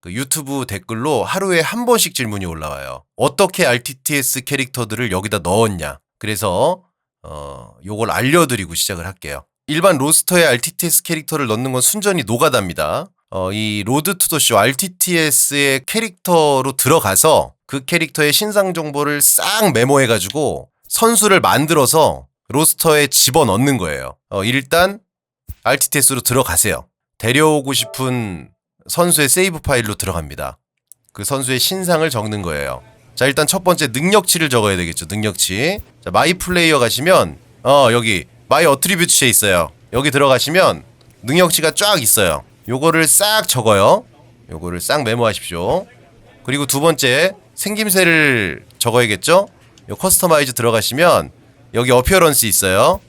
그 유튜브 댓글로 하루에 한 번씩 질문이 올라와요. 어떻게 RTTS 캐릭터들을 여기다 넣었냐. 그래서 어 요걸 알려드리고 시작을 할게요. 일반 로스터에 RTTS 캐릭터를 넣는 건 순전히 노가다입니다. 어, 이 로드 투 더 쇼 RTTS의 캐릭터로 들어가서 그 캐릭터의 신상 정보를 싹 메모해가지고 선수를 만들어서 로스터에 집어넣는 거예요. 어, 일단 RTTS로 들어가세요. 데려오고 싶은 선수의 세이브 파일로 들어갑니다. 그 선수의 신상을 적는 거예요. 자, 일단 첫 번째 능력치를 적어야 되겠죠. 능력치. 자, 마이 플레이어 가시면 어, 여기 마이 어트리뷰트에 있어요. 여기 들어가시면 능력치가 쫙 있어요. 요거를 싹 적어요. 요거를 싹 메모하십시오. 그리고 두 번째 생김새를 적어야겠죠? 요 커스터마이즈 들어가시면 여기 어피어런스 있어요.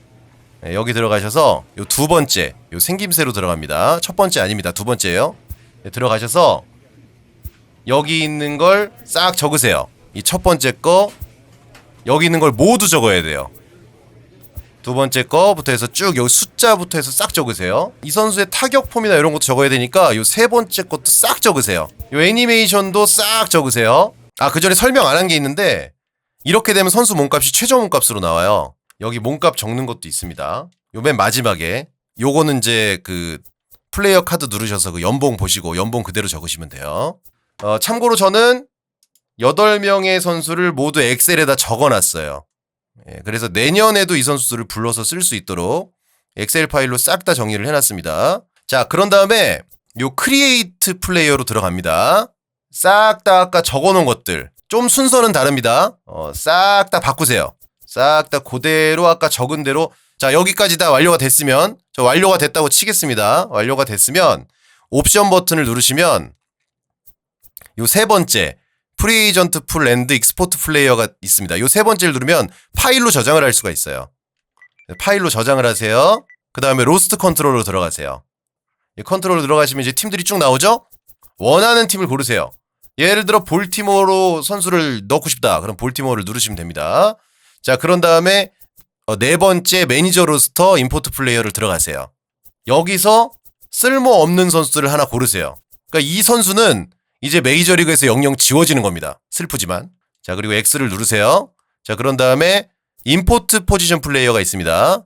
네, 여기 들어가셔서 요 두 번째 요 생김새로 들어갑니다. 첫 번째 아닙니다. 두 번째예요. 네, 들어가셔서 여기 있는 걸 싹 적으세요. 이 첫 번째 거 여기 있는 걸 모두 적어야 돼요. 두 번째 거부터 해서 쭉 여기 숫자부터 해서 싹 적으세요. 이 선수의 타격 폼이나 이런 것도 적어야 되니까 요 세 번째 것도 싹 적으세요. 요 애니메이션도 싹 적으세요. 아, 그 전에 설명 안 한 게 있는데 이렇게 되면 선수 몸값이 최저 몸값으로 나와요. 여기 몸값 적는 것도 있습니다. 요 맨 마지막에 요거는 이제 그 플레이어 카드 누르셔서 그 연봉 보시고 연봉 그대로 적으시면 돼요. 어, 참고로 저는 8명의 선수를 모두 엑셀에다 적어놨어요. 예, 그래서 내년에도 이 선수들을 불러서 쓸 수 있도록 엑셀 파일로 싹 다 정리를 해놨습니다. 자, 그런 다음에 요 크리에이트 플레이어로 들어갑니다. 싹 다 아까 적어놓은 것들 좀 순서는 다릅니다. 어, 싹 다 바꾸세요. 싹 다 그대로 아까 적은 대로 자 여기까지 다 완료가 됐으면 저 완료가 됐다고 치겠습니다. 완료가 됐으면 옵션 버튼을 누르시면 요 세 번째 프리에이전트 풀 랜드 익스포트 플레이어가 있습니다. 요 세 번째를 누르면 파일로 저장을 할 수가 있어요. 파일로 저장을 하세요. 그 다음에 로스트 컨트롤로 들어가세요. 이 컨트롤로 들어가시면 이제 팀들이 쭉 나오죠? 원하는 팀을 고르세요. 예를 들어 볼티모어로 선수를 넣고 싶다. 그럼 볼티모어를 누르시면 됩니다. 자, 그런 다음에 어, 네 번째 매니저 로스터 임포트 플레이어를 들어가세요. 여기서 쓸모없는 선수들을 하나 고르세요. 그러니까 이 선수는 이제 메이저리그에서 영영 지워지는 겁니다. 슬프지만. 자, 그리고 X를 누르세요. 자, 그런 다음에 임포트 포지션 플레이어가 있습니다.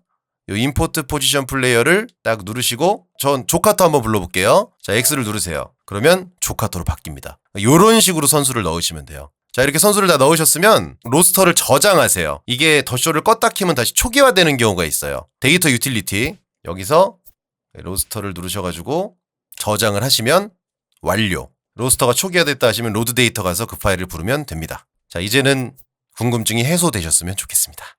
이 임포트 포지션 플레이어를 딱 누르시고 전 조카토 한번 불러볼게요. 자, X를 누르세요. 그러면 조카토로 바뀝니다. 이런 식으로 선수를 넣으시면 돼요. 자, 이렇게 선수를 다 넣으셨으면 로스터를 저장하세요. 이게 더쇼를 껐다 키면 다시 초기화되는 경우가 있어요. 데이터 유틸리티 여기서 로스터를 누르셔가지고 저장을 하시면 완료. 로스터가 초기화됐다 하시면 로드 데이터 가서 그 파일을 부르면 됩니다. 자, 이제는 궁금증이 해소되셨으면 좋겠습니다.